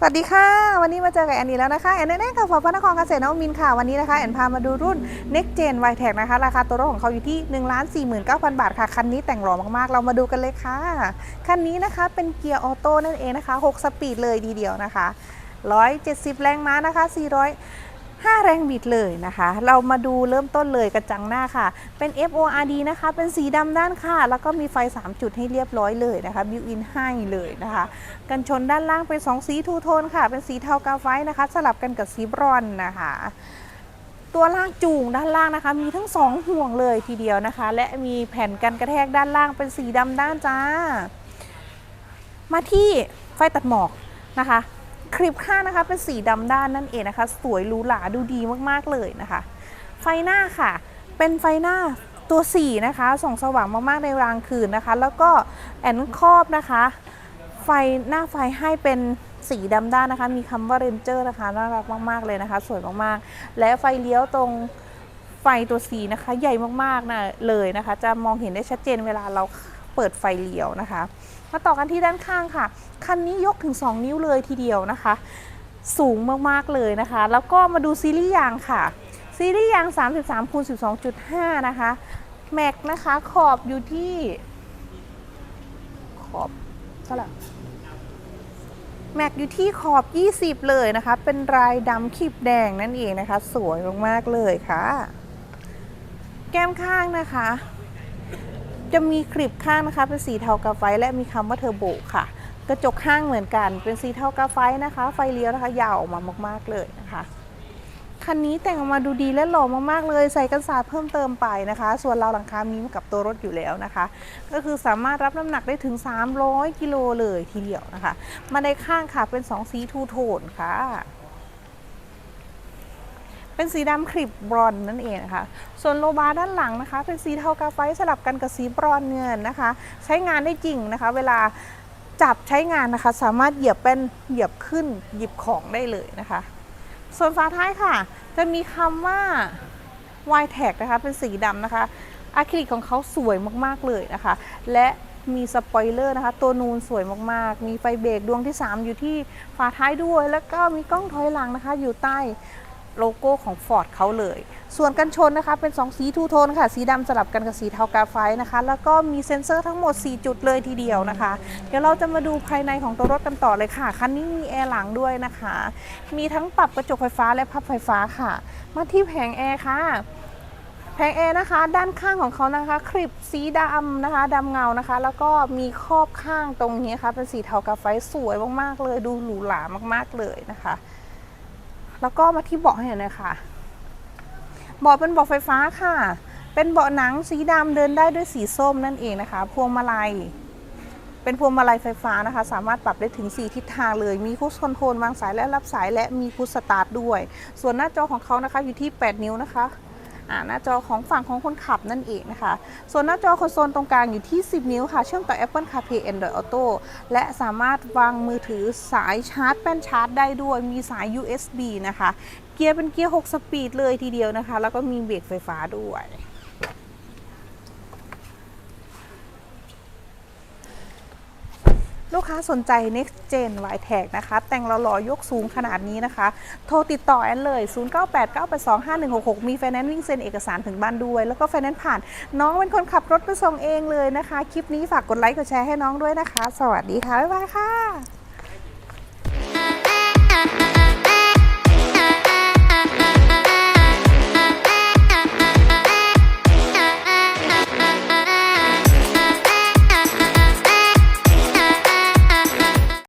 สวัสดีค่ะ วันนี้มาเจอกับแอนนี่แล้วนะคะ แอนแน่ๆค่ะฝอพระนครเกษตรนวมินค่ะ วันนี้นะคะแอนพามาดูรุ่น Next Gen y t e c นะคะ ราคาตัวรถของเขาอยู่ที่ 1 4 9 0 0 0 บาทค่ะ คันนี้แต่งหล่อมากๆ เรามาดูกันเลยค่ะ คันนี้นะคะเป็นเกียร์ออโต้นั่นเองนะคะ 6 สปีดเลยดีเดียวนะคะ 170 แรงม้านะคะ 400 5 แรงบิดเลยนะคะ เรามาดูเริ่มต้นเลยกระจังหน้าค่ะ เป็น FORD นะคะ เป็นสีดำด้านค่ะ แล้วก็มีไฟ 3 จุดให้เรียบร้อยเลยนะคะ บิวอินให้เลยนะคะ กันชนด้านล่างเป็น 2 สีทูโทนค่ะ เป็นสีเทากาไฟนะคะ สลับกันกับสีบรอนนะคะ ตัวล่ากจูงด้านล่างนะคะ มีทั้ง 2 ห่วงเลยทีเดียวนะคะ และมีแผ่นกันกระแทกด้านล่างเป็นสีดำด้านจ้า มาที่ไฟตัดหมอกนะคะ คลิปข้างนะคะเป็นสีดำด้านนั่นเองนะคะ สวยหรูหราดูดีมากๆเลยนะคะ ไฟหน้าค่ะ เป็นไฟหน้าตัว 4 นะคะส่องสว่างมากๆในกลางคืนนะคะ แล้วก็แอนครอบนะคะ ไฟหน้าไฟให้เป็นสีดำด้านนะคะ มีคำว่าเรนเจอร์นะคะน่ารักมากๆเลยนะคะ สวยมากๆ และไฟเลี้ยวตรงไฟตัวสีนะคะ ใหญ่มากๆนะเลยนะคะ จะมองเห็นได้ชัดเจนเวลาเรา เปิดไฟเลี้ยวนะคะ มาต่อกันที่ด้านข้างค่ะ คันนี้ยกถึง 2 นิ้วเลยทีเดียวนะคะ สูงมากๆเลยนะคะ แล้วก็มาดูซีรีส์ยางค่ะ ซีรีส์ยาง 33คูณ12.5 นะคะ แม็กนะคะขอบอยู่ที่ ขอบเท่าไหร่แม็กอยู่ที่ขอบ 20 เลยนะคะ เป็นลายดำขีบแดงนั่นเองนะคะ สวยมาก ๆ เลยค่ะ แก้มข้างนะคะ จะมีคลิปข้างนะคะ เป็นสีเทากาไฟและมีคำว่าเทอร์โบค่ะ กระจกข้างเหมือนกัน เป็นสีเทากาไฟนะคะ ไฟเลี้ยวนะคะยาวออกมามาก ๆเลยนะคะคันนี้แต่งออกมาดูดีและหล่อมากๆเลยใส่กันศาสเพิ่มเติมไปนะคะ ส่วนเราวหลังคามีกับตัวรถอยู่แล้วนะคะ ก็คือสามารถรับน้ำหนักได้ถึง 300 กิโลเลยทีเดียวนะคะมาในข้างค่ะเป็น 2 สีทูโทนค่ะ เป็นสีดำคลิปบรอนนั่นเองนะคะ ส่วนโลบาร์ด้านหลังนะคะ เป็นสีเทากาไฟสลับกันกับสีบรอนเงินนะคะ ใช้งานได้จริงนะคะ เวลาจับใช้งานนะคะ สามารถเหยียบเป็นเหยียบขึ้นหยิบของได้เลยนะคะ ส่วนฝาท้ายค่ะ จะมีคำว่า y t a g นะคะ เป็นสีดำนะคะอะคริลิกของเขาสวยมากๆเลยนะคะ และมีสปอยเลอร์นะคะ ตัวนูนสวยมากๆ มีไฟเบรกดวงที่ 3 อยู่ที่ฝาท้ายด้วย แล้วก็มีกล้องถอยหลังนะคะ อยู่ใต้ โลโก้ของ Ford เขาเลย ส่วนกันชนนะคะเป็น 2 สีทูโทนค่ะ สีดำสลับกันกับสีเทากาไฟนะคะ แล้วก็มีเซ็นเซอร์ทั้งหมด 4 จุดเลยทีเดียวนะคะ เดี๋ยวเราจะมาดูภายในของตัวรถกันต่อเลยค่ะ คันนี้มีแอร์หลังด้วยนะคะ มีทั้งปรับกระจกไฟฟ้าและพับไฟฟ้าค่ะ มาที่แผงแอร์ค่ะแผงแอร์นะคะ ด้านข้างของเขานะคะ คลิปสีดำนะคะดำเงานะคะ แล้วก็มีครอบข้างตรงนี้ค่ะเป็นสีเทากาไฟสวยมากๆเลย ดูหรูหรามากๆเลยนะคะ แล้วก็มาที่เบาะให้หน่อยค่ะเบาะเป็นเบาะไฟฟ้าค่ะ เป็นเบาะหนังสีดำเดินได้ด้วยสีส้มนั่นเองนะคะ พวงมาลัย เป็นพวงมาลัยไฟฟ้านะคะ สามารถปรับได้ถึง 4 ทิศทางเลย มีคูสคอนโทรลวางสายและรับสายและมีคูสสตาร์ทด้วย ส่วนหน้าจอของเขานะคะอยู่ที่ 8 นิ้วนะคะ หน้าจอของฝั่งของคนขับนั่นเองนะคะ ส่วนหน้าจอคอนโซลตรงกลางอยู่ที่ 10 นิ้วค่ะ เชื่อมต่อ Apple CarPlay Android Auto และสามารถวางมือถือสายชาร์จแป้นชาร์จได้ด้วย มีสาย USB นะคะ เกียร์เป็นเกียร์ 6 สปีดเลยทีเดียวนะคะ แล้วก็มีเบรกไฟฟ้าด้วย ลูกค้าสนใจ Next Gen w i t e c นะคะ แต่งหล่อๆยกสูงขนาดนี้นะคะ โทรติดต่อแอนเลย 0989825166 มีแฟแนนซ์วิ่งเซ็นเอกสารถึงบ้านด้วย แล้วก็แฟแนนซ์ผ่าน น้องเป็นคนขับรถไปส่งเองเลยนะคะ คลิปนี้ฝากกดไลค์กดแชร์ให้น้องด้วยนะคะ สวัสดีค่ะ บ๊ายบายค่ะ